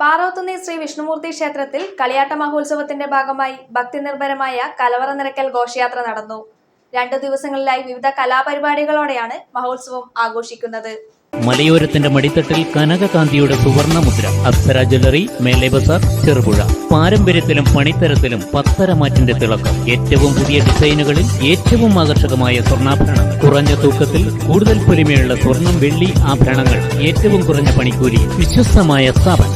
പാറോത്തുന്നി ശ്രീ വിഷ്ണുമൂർത്തി ക്ഷേത്രത്തിൽ കളിയാട്ട മഹോത്സവത്തിന്റെ ഭാഗമായി ഭക്തിനിർഭരമായ കലവറ നിറയ്ക്കൽ ഘോഷയാത്ര നടന്നു. രണ്ടു ദിവസങ്ങളിലായി വിവിധ കലാപരിപാടികളോടെയാണ് മഹോത്സവം ആഘോഷിക്കുന്നത്. മലയോരത്തിന്റെ മടിത്തട്ടിൽ കനകകാന്തിയുടെ സുവർണമുദ്ര അപ്സര ജ്വല്ലറി മേലെ ബസാർ ചെറുപുഴ. പാരമ്പര്യത്തിലും പണിത്തരത്തിലും പത്തരമാറ്റിന്റെ തിളക്കം. ഏറ്റവും പുതിയ ഡിസൈനുകളിൽ ഏറ്റവും ആകർഷകമായ സ്വർണാഭരണം. കുറഞ്ഞ തൂക്കത്തിൽ കൂടുതൽ പൊലിമയുള്ള സ്വർണം വെള്ളി ആഭരണങ്ങൾ. ഏറ്റവും കുറഞ്ഞ പണിക്കൂലി. വിശ്വസ്തമായ സ്ഥാപനം.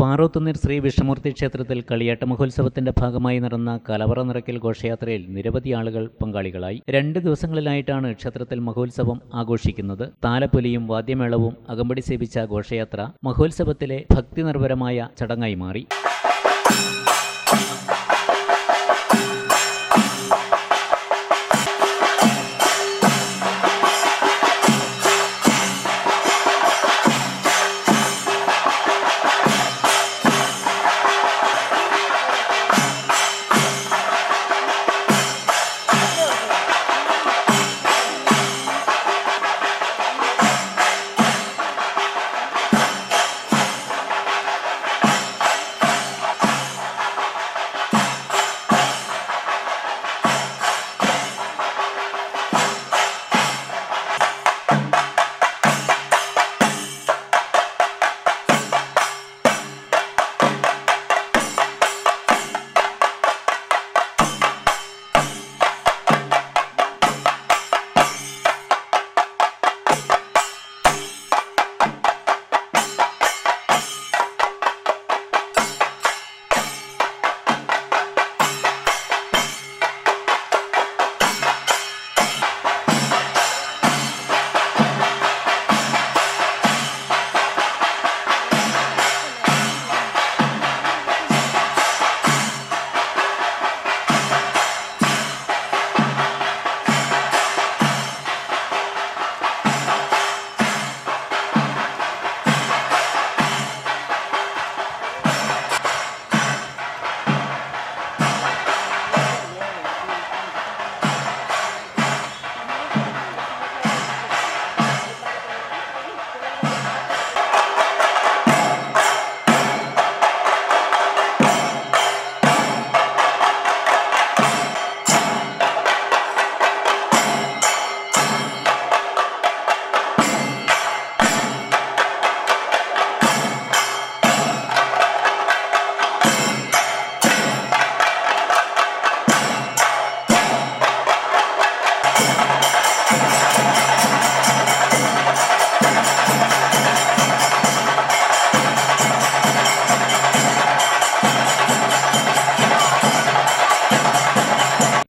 പാറോത്തുന്നീർ ശ്രീ വിഷ്ണുമൂർത്തി ക്ഷേത്രത്തിൽ കളിയാട്ട മഹോത്സവത്തിന്റെ ഭാഗമായി നടന്ന കലവറ നിറയ്ക്കൽ ഘോഷയാത്രയിൽ നിരവധി ആളുകൾ പങ്കാളികളായി. രണ്ട് ദിവസങ്ങളിലായിട്ടാണ് ക്ഷേത്രത്തിൽ മഹോത്സവം ആഘോഷിക്കുന്നത്. താലപ്പൊലിയും വാദ്യമേളവും അകമ്പടി സേവിച്ച ഘോഷയാത്ര മഹോത്സവത്തിലെ ഭക്തി നിർഭരമായ ചടങ്ങായി മാറി.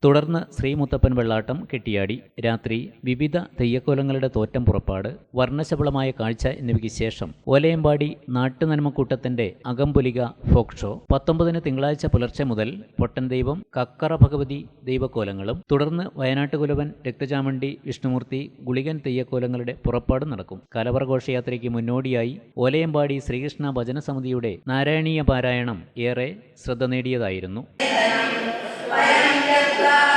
തുടർന്ന് ശ്രീ മുത്തപ്പൻ വെള്ളാട്ടം കെട്ടിയാടി രാത്രി വിവിധ തെയ്യക്കോലങ്ങളുടെ തോറ്റം പുറപ്പാട് വർണശബളമായ കാഴ്ച എന്നിവയ്ക്ക് ശേഷം ഓലയമ്പാടി നാട്ടുനന്മക്കൂട്ടത്തിന്റെ അകമ്പൊലിക ഫോക് ഷോ. പത്തൊമ്പതിന് തിങ്കളാഴ്ച പുലർച്ചെ മുതൽ പൊട്ടൻ ദൈവം കക്കറ ഭഗവതി ദൈവക്കോലങ്ങളും തുടർന്ന് വയനാട്ടുകുലവൻ രക്തചാമണ്ടി വിഷ്ണുമൂർത്തി ഗുളികൻ തെയ്യക്കോലങ്ങളുടെ പുറപ്പാട് നടക്കും. കലവറഘോഷയാത്രയ്ക്ക് മുന്നോടിയായി ഓലയമ്പാടി ശ്രീകൃഷ്ണ ഭജന സമിതിയുടെ നാരായണീയ പാരായണം ഏറെ ശ്രദ്ധ നേടിയതായിരുന്നു ോ. tierra.